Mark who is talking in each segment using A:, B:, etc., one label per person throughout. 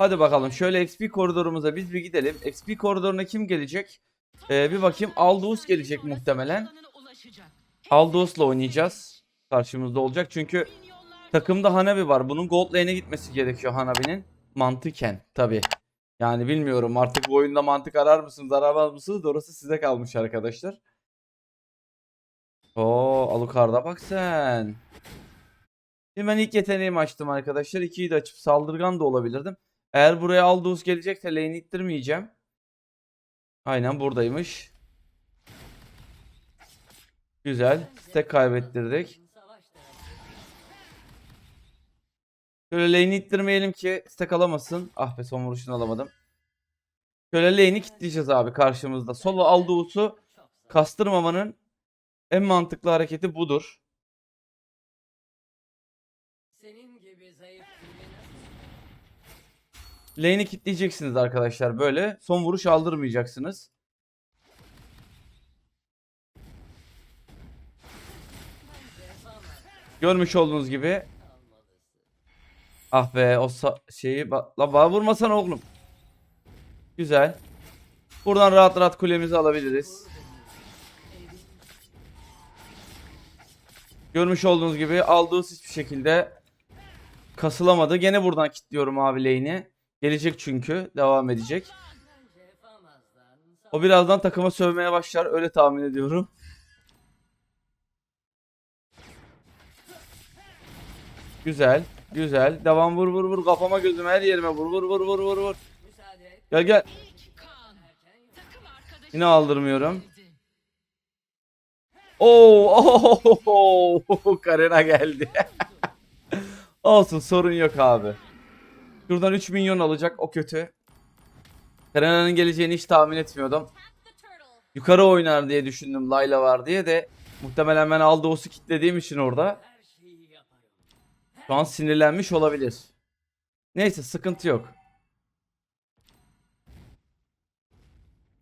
A: Hadi bakalım şöyle XP koridorumuza biz bir gidelim. XP koridoruna kim gelecek? Ee, bir bakayım Aldous gelecek muhtemelen. Aldous'la oynayacağız. Karşımızda olacak çünkü takımda Hanabi var. Bunun gold lane'e gitmesi gerekiyor Hanabi'nin. Mantıken tabi. Yani bilmiyorum artık bu oyunda mantık arar mısınız aramaz mısınız? Orası size kalmış arkadaşlar. Oo Alucard'a bak sen. Şimdi ben ilk yeteneğimi açtım arkadaşlar. İkiyi de açıp saldırgan da olabilirdim. Eğer buraya Aldous gelecekse lane'i ittirmeyeceğim. Aynen buradaymış. Güzel. Stack kaybettirdik. Şöyle lane'i ittirmeyelim ki stack alamasın. Ah be son vuruşunu alamadım. Şöyle lane'i kitleyeceğiz abi karşımızda. Solo Aldous'u kastırmamanın en mantıklı hareketi budur. Lane'i kitleyeceksiniz arkadaşlar böyle. Son vuruş aldırmayacaksınız. Görmüş olduğunuz gibi. Ah be o şeyi la bana vurmasan oğlum. Güzel. Buradan rahat rahat kulemizi alabiliriz. Görmüş olduğunuz gibi Aldous hiçbir şekilde kasılamadı. Gene buradan kilitliyorum abi lane'i. Gelecek çünkü. Devam edecek. O birazdan takıma sövmeye başlar. Öyle tahmin ediyorum. Güzel. Güzel. Devam vur vur vur. Kafama gözüme her yerime vur vur vur vur vur vur. Gel gel. Yine aldırmıyorum. Oo, oh, Karena geldi. Olsun sorun yok abi. Şuradan 3 milyon alacak o kötü. Karena'nın geleceğini hiç tahmin etmiyordum. Yukarı oynar diye düşündüm Layla var diye de muhtemelen ben Aldos'u kitlediğim için orada şu an sinirlenmiş olabilir. Neyse sıkıntı yok.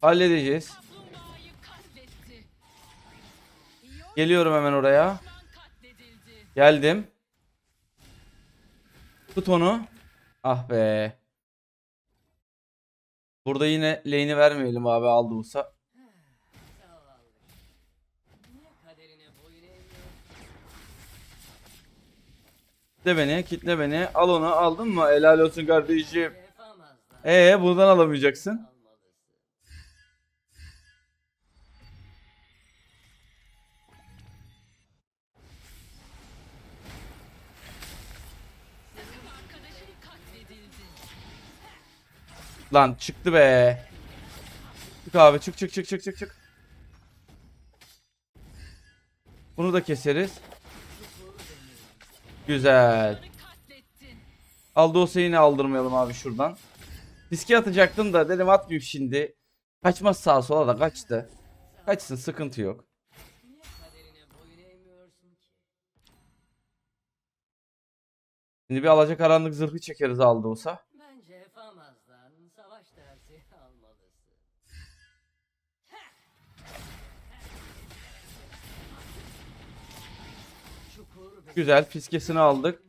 A: Halledeceğiz. Geliyorum hemen oraya. Geldim. Tut onu. Ah be. Burada yine lane'i vermeyelim abi
B: boyun eğmiyorsun?
A: Kitle beni, kitle beni. Al onu, aldın mı? Helal olsun kardeşim. Ee, buradan alamayacaksın. Lan çıktı be. Çık abi, çık çık çık çık çık çık. Bunu da keseriz. Güzel. Aldos'a yine aldırmayalım abi şuradan. Riske atacaktım da dedim atmayayım şimdi. Kaçmaz sağa sola da kaçtı. Kaçsın sıkıntı yok. Şimdi bir alacakaranlık zırhı çekeriz Aldos'a.
B: Bence
A: Güzel fiskesini aldık.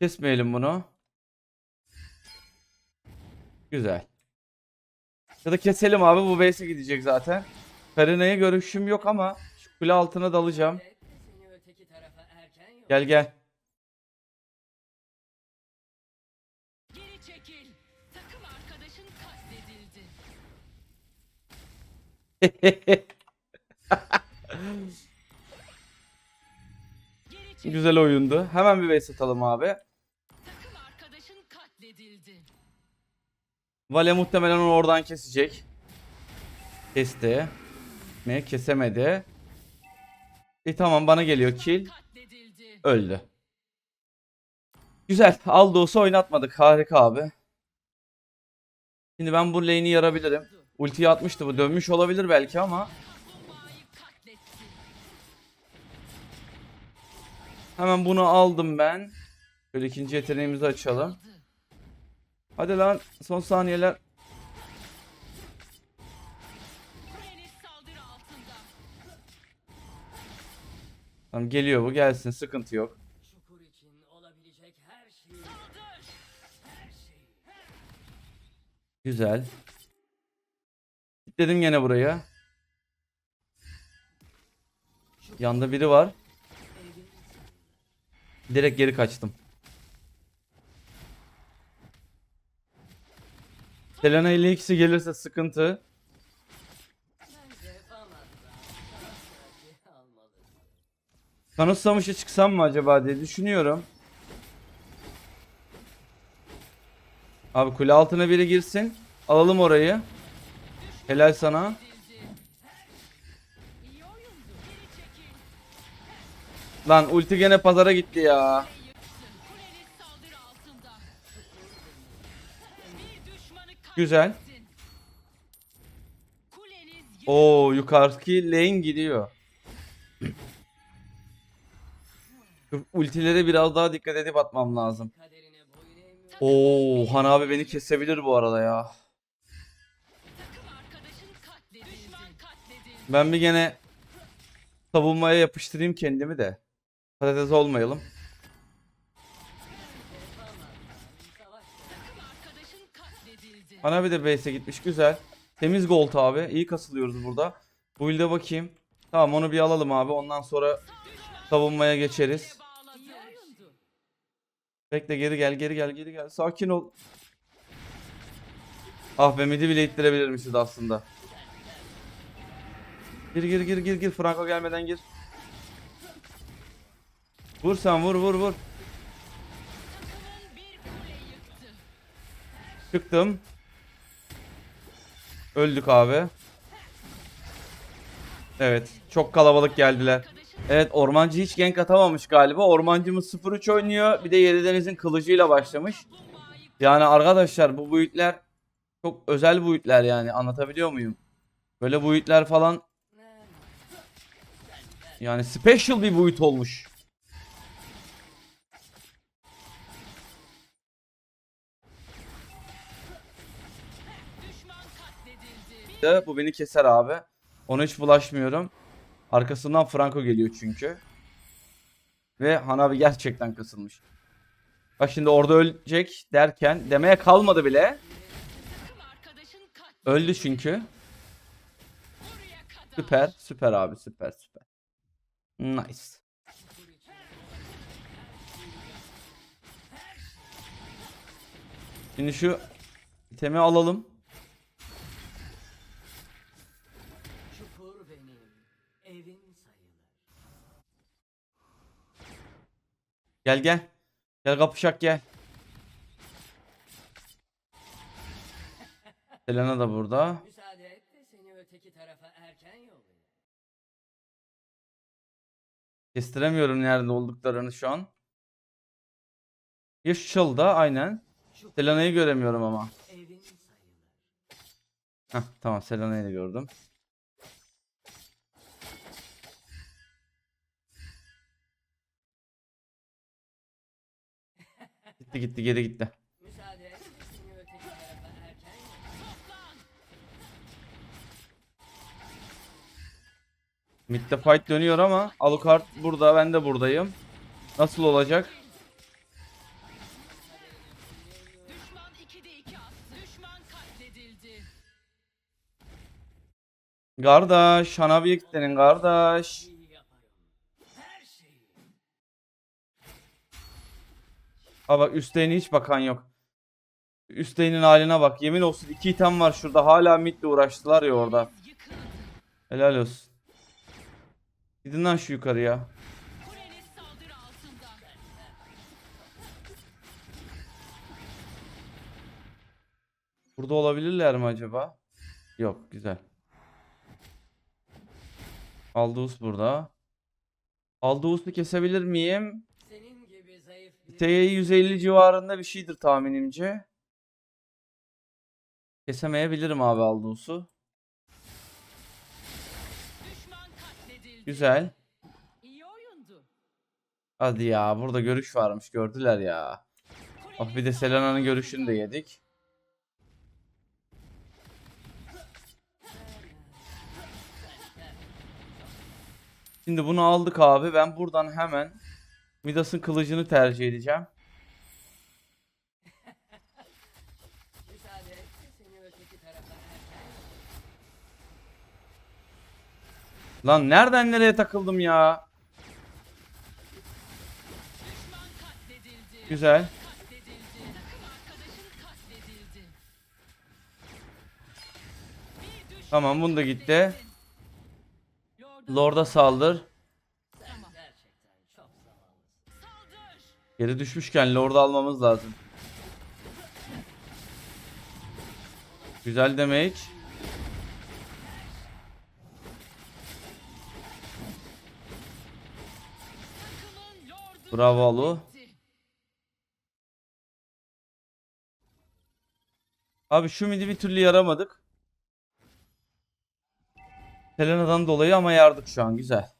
A: Kesmeyelim bunu. Güzel. Ya da keselim abi bu base'e gidecek zaten. Karina'ya görüşüm yok ama şu kule altına dalacağım. Gel gel. Güzel oyundu. Hemen bir base atalım abi. Vale muhtemelen onu oradan kesecek. Kesti. Mi? Kesemedi. E tamam bana geliyor kill. Öldü. Güzel. Aldos'u oynatmadık. Harika abi. Şimdi ben bu lane'i yarabilirim. Ultiyi atmıştı bu. Dönmüş olabilir belki ama. Hemen bunu aldım ben. Şöyle ikinci yeteneğimizi açalım. Hadi lan. Son saniyeler. Tamam geliyor bu. Gelsin. Sıkıntı yok. Güzel. Dedim gene buraya. Yanda biri var. Direkt geri kaçtım. Selena ile ikisi gelirse sıkıntı. Kanıt savaşı çıksam mı acaba diye düşünüyorum. Abi kule altına biri girsin. Alalım orayı. Helal sana. Lan ulti gene pazara gitti ya. Güzel. Oo yukarıki lane gidiyor. Ultilere biraz daha dikkat edip atmam lazım. Oo Han abi beni kesebilir bu arada ya. Ben bir gene savunmaya yapıştırayım kendimi de. Patates olmayalım. Han abi de base'e gitmiş güzel. Temiz gold abi. İyi kasılıyoruz burada. Bu build'e bakayım. Tamam onu bir alalım abi. Ondan sonra savunmaya geçeriz. Bekle geri gel geri gel geri gel. Sakin ol. Ah be midi bile ittirebilirmişiz aslında. Gir gir gir gir gir. Franco gelmeden gir. Vur sen vur vur vur. Çıktım. Öldük abi. Evet. Çok kalabalık geldiler. Evet ormancı hiç gank atamamış galiba. Ormancımız 0-3 oynuyor. Bir de Yerideniz'in kılıcıyla başlamış. Yani arkadaşlar bu boyutlar çok özel boyutlar yani anlatabiliyor muyum? Böyle boyutlar falan yani special bir boyut olmuş. De bu beni keser abi. Ona hiç bulaşmıyorum. Arkasından Franco geliyor çünkü. Ve Hanabi gerçekten kasılmış. Bak şimdi orada ölecek derken demeye kalmadı bile. Öldü çünkü. Süper, süper abi, süper, süper. Nice. Şimdi şu itemi alalım. Gel gel. Gel kapışak gel. Selena da burada.
B: Müsaade et de seni öteki tarafa erken yollayayım.
A: Kestiremiyorum nerede olduklarını şu an. Yeşilda aynen. Selena'yı göremiyorum ama. Heh, tamam Selena'yı da gördüm. Gitti gitti geri gitti. Mid'de fight dönüyor ama Alucard burada ben de buradayım. Nasıl olacak?
C: Düşman 2'de 2 attı. Düşman katledildi.
A: Kardeş, Hanabi'ye gittin kardeş.
B: İyi yaparım. Her şeyi.
A: Ha bak üstlerine hiç bakan yok. Üstlerinin haline bak. Yemin olsun iki item var şurada. Hala midle uğraştılar ya orada. Helal olsun. Gidin lan şu yukarıya. Burada olabilirler mi acaba? Yok güzel. Aldous burada. Aldous'u kesebilir miyim?
B: Senin gibi zayıf bir...
A: TY 150 civarında bir şeydir tahminimce. Kesemeyebilirim abi
C: katledildi.
A: Güzel. Hadi ya burada görüş varmış gördüler ya. Ah bir de Selena'nın görüşünü de yedik. Şimdi bunu aldık abi. Ben buradan hemen Midas'ın kılıcını tercih edeceğim. Lan nereden nereye takıldım ya? Güzel. Tamam bunu da gitti.
C: Lord'a
A: saldır. Geri düşmüşken Lord'u almamız lazım. Güzel
C: Lord'u
A: Bravo Alu. Abi şu midi bir türlü yaramadık. Selena'dan dolayı ama yardık şu an güzel.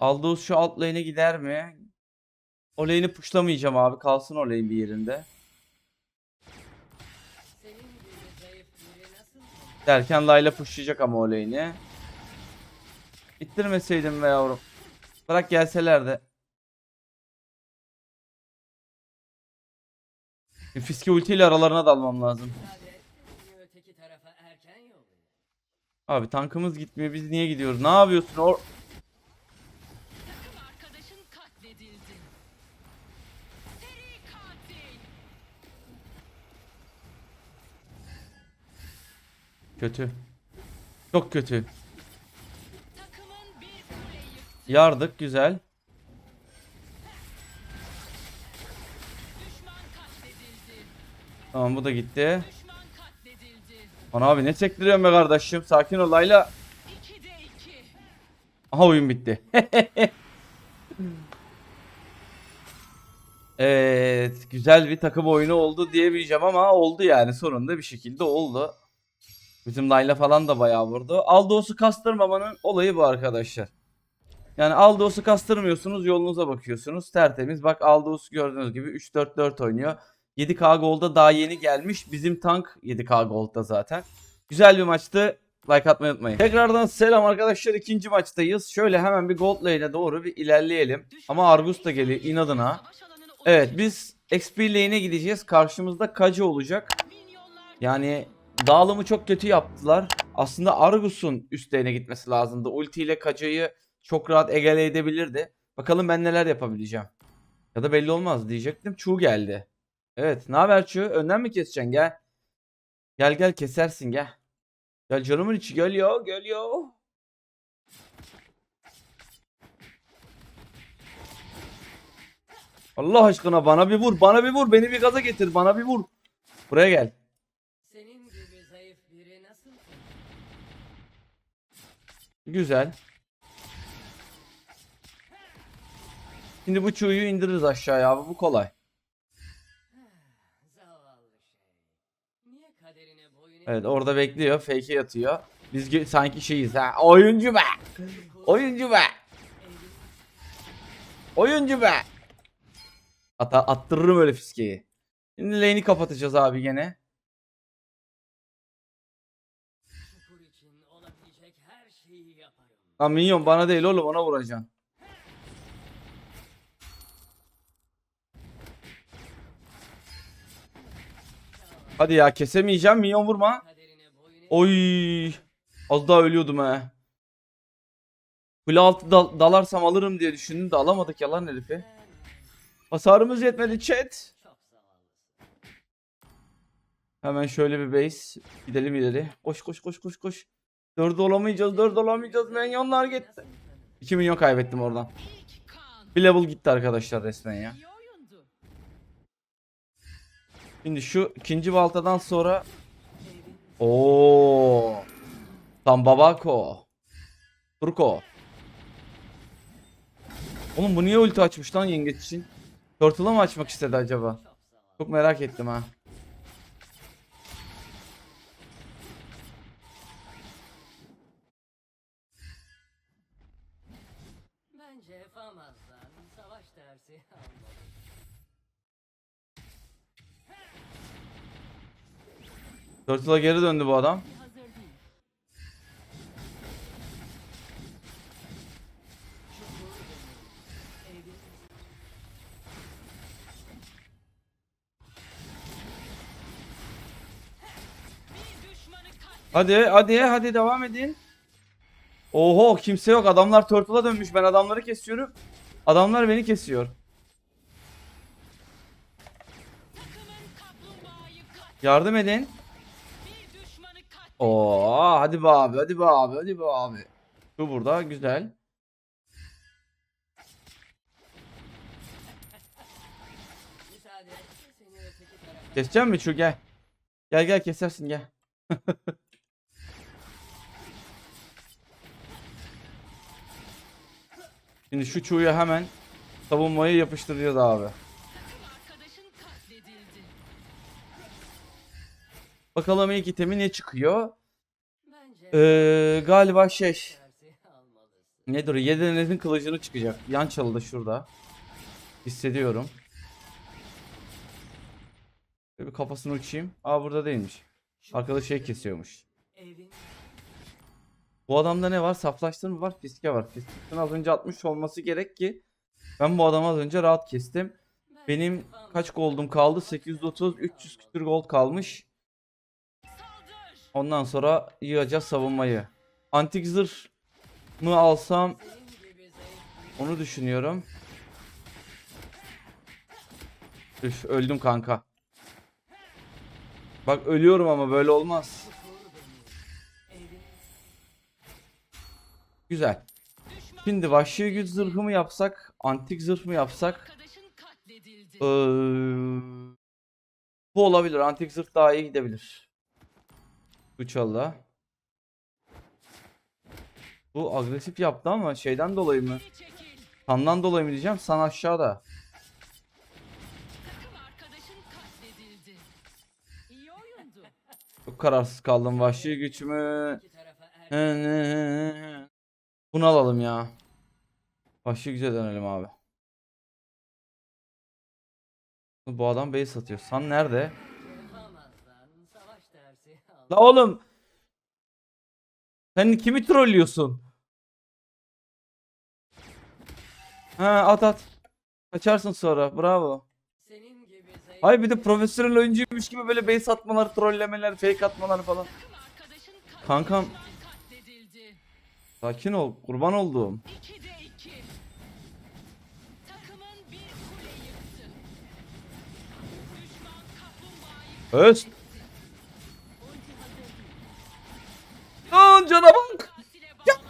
A: Aldous şu alt lane'e gider mi? O lane'i pushlamayacağım abi. Kalsın o lane bir yerinde. Derken Layla pushlayacak ama o lane'i. İttirmeseydim be yavrum. Bırak gelseler de. Fiske ultiyle aralarına dalmam lazım. Abi tankımız gitmiyor. Biz niye gidiyoruz? Ne yapıyorsun? Or kötü. Çok kötü. Yardık güzel. Tamam bu da gitti. Ana abi ne çektiriyorsun be kardeşim? Sakin ol Layla.
C: 2'de 2.
A: Aha oyun bitti. evet, güzel bir takım oyunu oldu diyebileceğim ama oldu yani sonunda bir şekilde oldu. Bizim Layla falan da bayağı vurdu. Aldos'u kastırmamanın olayı bu arkadaşlar. Yani Aldos'u kastırmıyorsunuz yolunuza bakıyorsunuz. Tertemiz. Bak Aldos gördüğünüz gibi 3-4-4 oynuyor. 7K Gold'a daha yeni gelmiş. Bizim tank 7K Gold'da zaten. Güzel bir maçtı. Like atmayı unutmayın. Tekrardan selam arkadaşlar. ikinci maçtayız. Şöyle hemen bir gold lane'e doğru bir ilerleyelim. Ama Argus da geliyor inadına. Evet biz XP lane'e gideceğiz. Karşımızda Kaji olacak. Yani dağılımı çok kötü yaptılar. Aslında Argus'un üst lane'e gitmesi lazımdı. Ulti ile Kaji'yi çok rahat egale edebilirdi. Bakalım ben neler yapabileceğim. Ya da belli olmaz diyecektim. Chu geldi. Evet ne haber Chu? Önden mi keseceksin gel. Gel gel kesersin gel. Gel canımın içi gel ya gel ya. Allah aşkına bana bir vur bana bir vur beni bir gaza getir bana bir vur. Buraya gel.
B: Senin gibi zayıf biri nasıl
A: Güzel. Şimdi bu çuğuyu indiririz aşağıya abi bu kolay. Evet orada bekliyor fake'e yatıyor. Biz sanki şeyiz ha oyuncu be. Oyuncu be. Oyuncu be. Ata attırırım öyle fiskeyi. Şimdi lane'i kapatacağız abi gene.
B: Çukur için olabilecek her şeyi yaparım.
A: Lan minyon bana değil oğlum ona vuracaksın. Hadi ya kesemeyeceğim minyon vurma. Oy. Az daha ölüyordum he. Kule altı dal- dalarsam alırım diye düşündüm de alamadık yalan herifi. Hasarımız yetmedi chat. Hemen şöyle bir base. Gidelim ileri. Koş koş koş koş koş. Dört olamayacağız dört olamayacağız. Minyonlar gitti.
B: Nasıl tanıdın?
A: 2 milyon kaybettim oradan. Bir level gitti arkadaşlar resmen ya. Şimdi şu ikinci baltadan sonra Oo. Tam babako. Turko. Oğlum bu niye ulti açmış lan yengeç için? Turtle'a mı açmak istedi acaba?
B: Çok
A: merak ettim ha. Turtle'a geri döndü bu adam. Hadi hadi hadi devam edin. Oho kimse yok. Adamlar turtle'a dönmüş. Ben adamları kesiyorum. Adamlar beni kesiyor. Yardım edin. Oo hadi be abi hadi be abi hadi be abi. Bu burada güzel. Keseceğim mi şu gel. Gel gel kesersin gel. Şimdi şu çuğuya hemen savunmayı yapıştıracağız abi. Bakalım ilk itemi ne çıkıyor? Ee, galiba şey.
B: almalısın.
A: Nedir? o? Yedenizin kılıcını çıkacak. Yan çalıda şurada. Hissediyorum. Şöyle bir kafasını uçayım. Aa burada değilmiş. Arkada şey kesiyormuş. Bu adamda ne var? Saflaştırma var, fiske var. Fiskenin az önce 60 olması gerek ki ben bu adamı az önce rahat kestim. Benim kaç gold'um kaldı? 830, 300 küsür gold kalmış. Ondan sonra yığacağız savunmayı. Antik zırh mı alsam onu düşünüyorum. Üf öldüm kanka. Bak ölüyorum ama böyle olmaz. Güzel. Şimdi vahşi güç zırhı mı yapsak? Antik zırh mı yapsak? Ee, bu olabilir. Antik zırh daha iyi gidebilir. Uçalla. Bu agresif yaptı ama şeyden dolayı mı? Sandan dolayı mı diyeceğim? San aşağıda. Çok kararsız kaldım. Vahşi güç mü?
B: iki tarafa er.
A: Bunu alalım ya. Vahşi güce dönelim abi. Bu adam base satıyor. San nerede? La oğlum. Sen kimi trollüyorsun? Ha at at. Kaçarsın sonra. Bravo.
B: Senin
A: Ay bir de profesyonel oyuncuymuş gibi böyle base atmalar, trollemeler, fake atmalar falan. Kankam sakin ol. Kurban olduğum.
C: 2'de 2. Takımın bir kule yıktı. Düşman kaplumbağayı
A: Öst. Lan cana bak.
C: bağladı.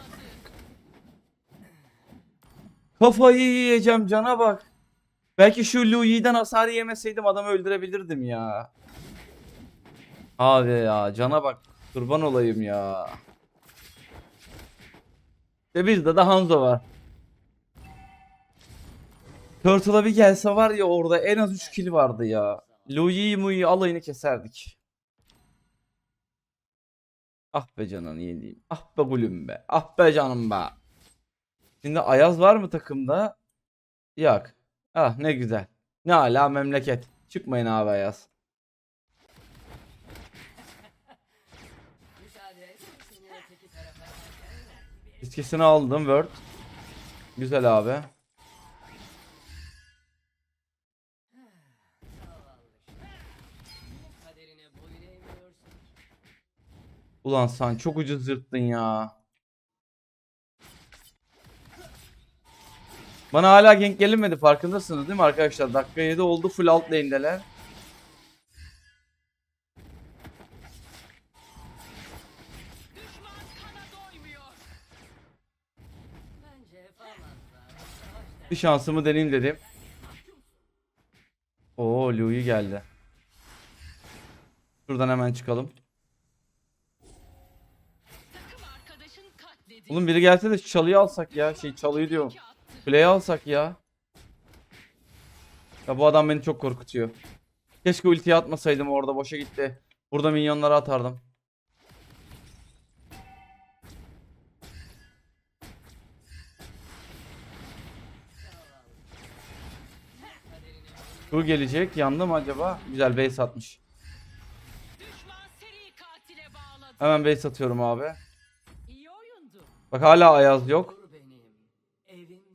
A: Kafayı yiyeceğim cana bak. Belki şu Louis'den hasar yemeseydim adamı öldürebilirdim ya. Abi ya cana bak. Kurban olayım ya. Ve bizde de Hanzo var. Turtle'a bir gelse var ya orada en az 3 kill vardı ya. Louis Mui alayını keserdik. Ah be canını yediğim. Ah be gülüm be. Ah be canım be. Şimdi Ayaz var mı takımda? Yok. Ah ne güzel. Ne ala memleket. Çıkmayın abi Ayaz. İskesini aldım Word. Güzel abi. Ulan sen çok ucuz yırttın ya. Bana hala gank gelinmedi farkındasınız değil mi arkadaşlar? Dakika 7 oldu full alt lane'deler. Bir şansımı deneyeyim dedim. Oo Louis geldi. Şuradan hemen çıkalım. Oğlum biri gelse de çalıyı alsak ya. Şey çalıyı diyorum. Play'i alsak ya. Ya bu adam beni çok korkutuyor. Keşke ultiyi atmasaydım orada boşa gitti. Burada minyonları atardım. Bu gelecek. Yandı mı acaba? Güzel base atmış. Hemen base atıyorum abi. Bak hala Ayaz yok.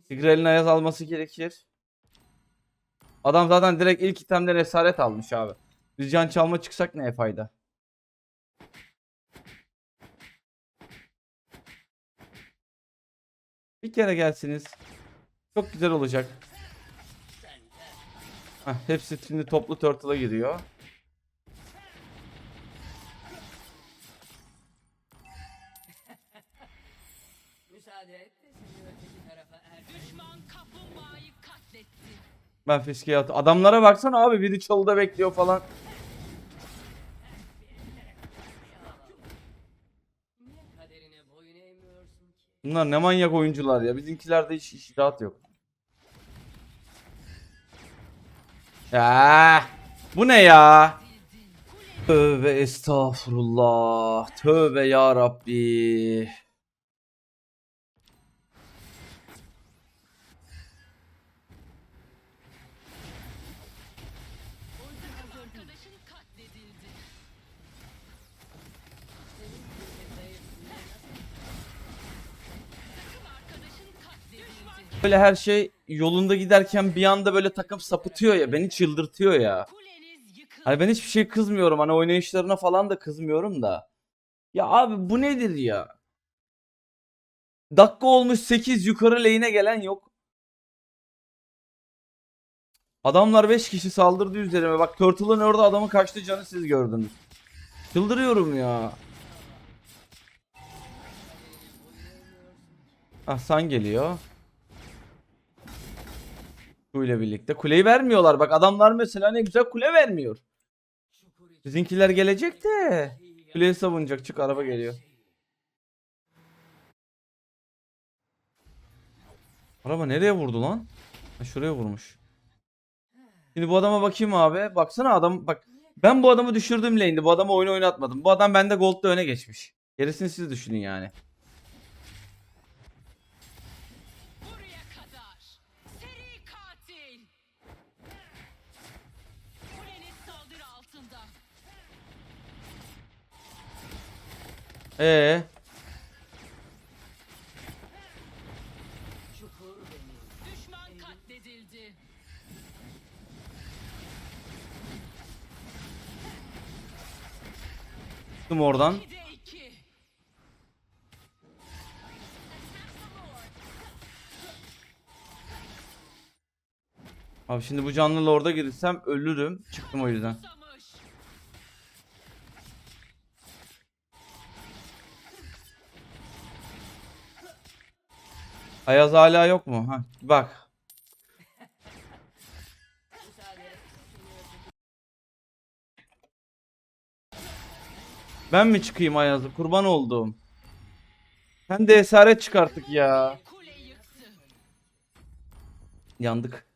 A: Tigrel'in Ayaz alması gerekir. Adam zaten direkt ilk itemde esaret almış abi. Biz can çalma çıksak ne fayda? Bir kere gelsiniz. Çok güzel olacak. Heh, hepsi şimdi toplu turtle'a giriyor. Ben fiskeye at. Adamlara baksana abi biri çalıda bekliyor falan. Bunlar ne manyak oyuncular ya. Bizimkilerde hiç, hiç rahat yok. Ya bu ne ya? Tövbe estağfurullah. Tövbe ya Rabbi.
C: Takım arkadaşın katledildi. Takım arkadaşın katledildi.
A: Böyle her şey yolunda giderken bir anda böyle takım sapıtıyor ya. Beni çıldırtıyor ya. Hani ben hiçbir şey kızmıyorum. Hani oynayışlarına falan da kızmıyorum da. Ya abi bu nedir ya? Dakika olmuş 8 yukarı lane'e gelen yok. Adamlar 5 kişi saldırdı üzerime. Bak Turtle'ın orada adamın kaçtı canı siz gördünüz. Çıldırıyorum ya. Ah San geliyor. İle birlikte. Kuleyi vermiyorlar. Bak adamlar mesela ne güzel kule vermiyor. Sizinkiler gelecek de. Kuleyi savunacak. Çık araba geliyor. Araba nereye vurdu lan? Ha, şuraya vurmuş. Şimdi bu adama bakayım abi. Baksana adam bak. Ben bu adamı düşürdüm lane'de. Bu adamı oyun oynatmadım. Bu adam bende gold'da öne geçmiş. Gerisini siz düşünün yani. Ee, çıktım oradan.
C: 2'de 2.
A: Abi şimdi bu canlı orada girsem ölürüm. Çıktım o yüzden. Ayaz hala yok mu? Ha, bak. Ben mi çıkayım Ayaz'ı? Kurban olduğum. Sen de esaret çıkarttık ya. Yandık.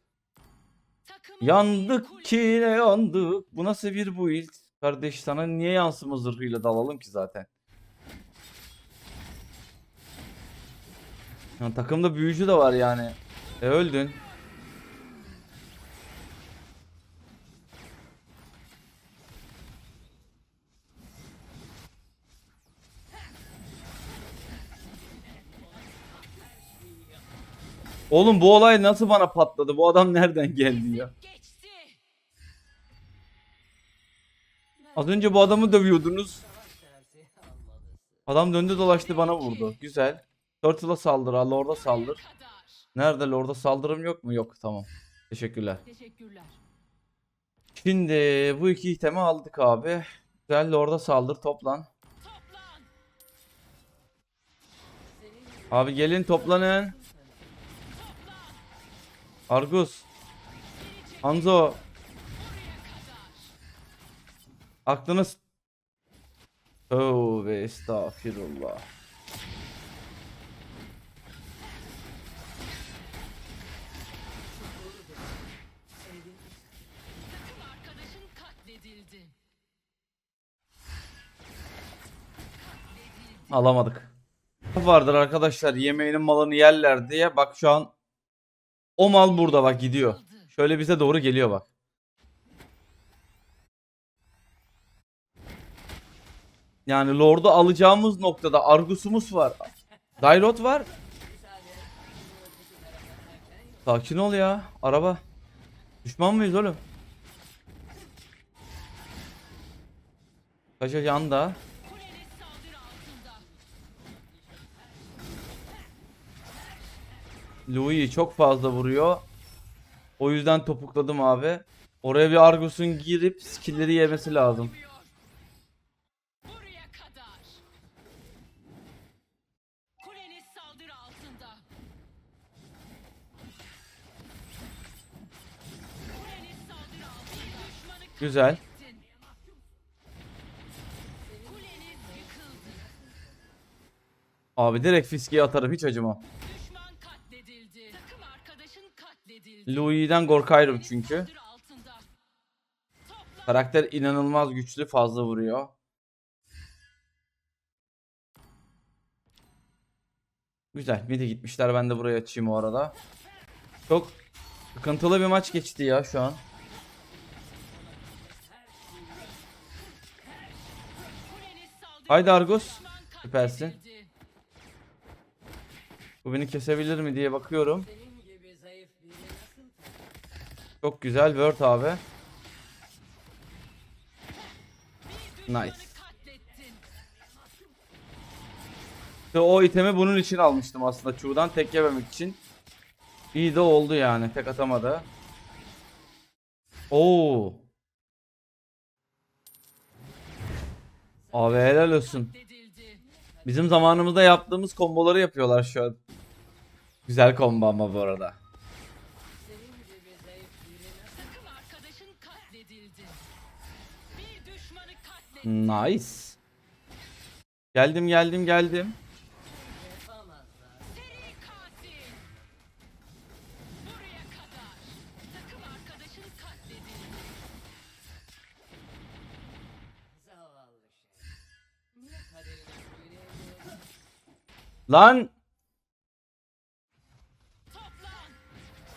A: Yandık ki ne yandık. Bu nasıl bir build? Kardeş sana niye yansıma zırhıyla dalalım ki zaten? Ya, takımda büyücü de var yani. E öldün. Oğlum bu olay nasıl bana patladı? Bu adam nereden geldi ya? Az önce bu adamı dövüyordunuz. Adam döndü dolaştı bana vurdu. Güzel. Turtle'a saldır, ha, Lord'a saldır. Nerede Lord'a saldırım yok mu? Yok tamam. Teşekkürler.
C: Teşekkürler.
A: Şimdi bu iki itemi aldık abi. Güzel Lord'a saldır toplan.
C: Toplan.
A: Abi gelin toplanın.
C: Toplan.
A: Argus. Hanzo. Aklınız. Tövbe estağfirullah.
C: Takım arkadaşın katledildi.
A: Alamadık. Vardır arkadaşlar yemeğinin malını yerler diye. Bak şu an o mal burada bak gidiyor. Şöyle bize doğru geliyor bak. Yani Lord'u alacağımız noktada Argus'umuz var. Dairot var. Sakin ol ya. Araba. Düşman mıyız oğlum? Kaşa yanda. Louis çok fazla vuruyor. O yüzden topukladım abi. Oraya bir Argus'un girip skill'leri yemesi lazım. Güzel. Abi direkt fiskiye atarım hiç acımam. Louis'den korkarım çünkü. Karakter inanılmaz güçlü fazla vuruyor. Güzel. Midi gitmişler. Ben de buraya açayım o arada. Çok sıkıntılı bir maç geçti ya şu an. Haydi Argus. Süpersin. Bu beni kesebilir mi diye bakıyorum.
B: Senin gibi zayıf biri nasıl tanır?
A: Çok güzel. Word abi. Nice. İşte o itemi bunun için almıştım aslında. Çuğ'dan tek yememek için. İyi de oldu yani. Tek atamadı. Oo. Abi helal olsun. Bizim zamanımızda yaptığımız komboları yapıyorlar şu an. Güzel combo ama bu arada. Nice. Geldim geldim geldim. Lan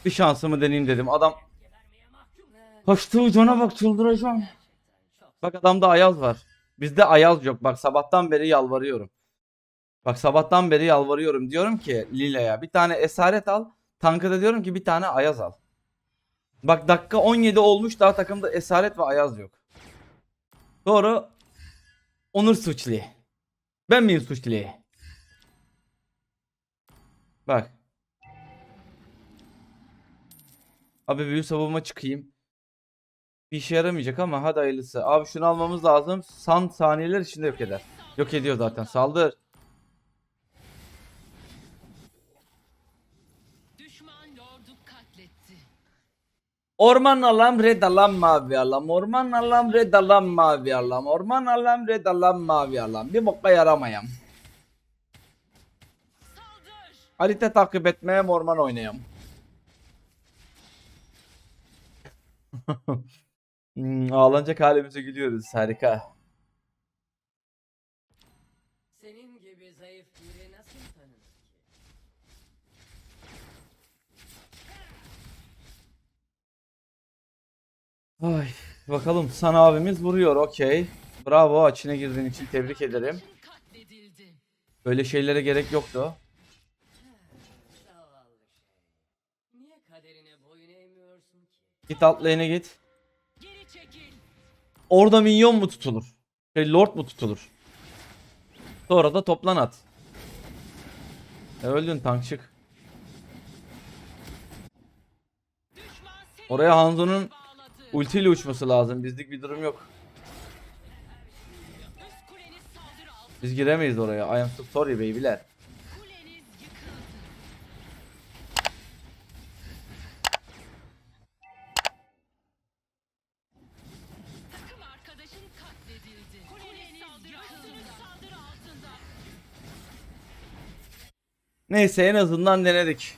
A: bir şansımı deneyeyim dedim. Adam kaçtığı cana bak çıldıracağım. Bak adamda ayaz var. Bizde ayaz yok. Bak sabahtan beri yalvarıyorum. Bak sabahtan beri yalvarıyorum. Diyorum ki Lila'ya bir tane esaret al. Tank'a da diyorum ki bir tane ayaz al. Bak dakika 17 olmuş daha takımda esaret ve ayaz yok. Doğru. Onur suçlu. Ben miyim suçlu? Bak. Abi büyü savunma çıkayım. Bir işe yaramayacak ama hadi hayırlısı. Abi şunu almamız lazım. San saniyeler içinde yok eder. Yok ediyor zaten. Saldır.
C: Düşman lordu katletti.
A: Orman alam red alam mavi alam. Orman alam red alam mavi alam. Orman alam red alam mavi alam. Bir boka yaramayam. Harita takip etmeye orman oynayam. hmm, ağlanacak halimize gülüyoruz. Harika.
B: Senin gibi zayıf biri nasıl tanır ki?
A: Ay, bakalım San abimiz vuruyor. Okey. Bravo. Açına girdiğin için tebrik ederim.
C: Katledildi.
A: Böyle şeylere gerek yoktu.
B: Şey. Niye kaderine boyun eğmiyorsun ki?
A: Git alt lane'e git. Orada minyon mu tutulur? Şey lord mu tutulur? Sonra da toplan at. E öldün tankçık. Oraya Hanzo'nun ultiyle uçması lazım. Bizlik bir durum yok. Biz giremeyiz oraya. I am so sorry babyler. Neyse en azından denedik.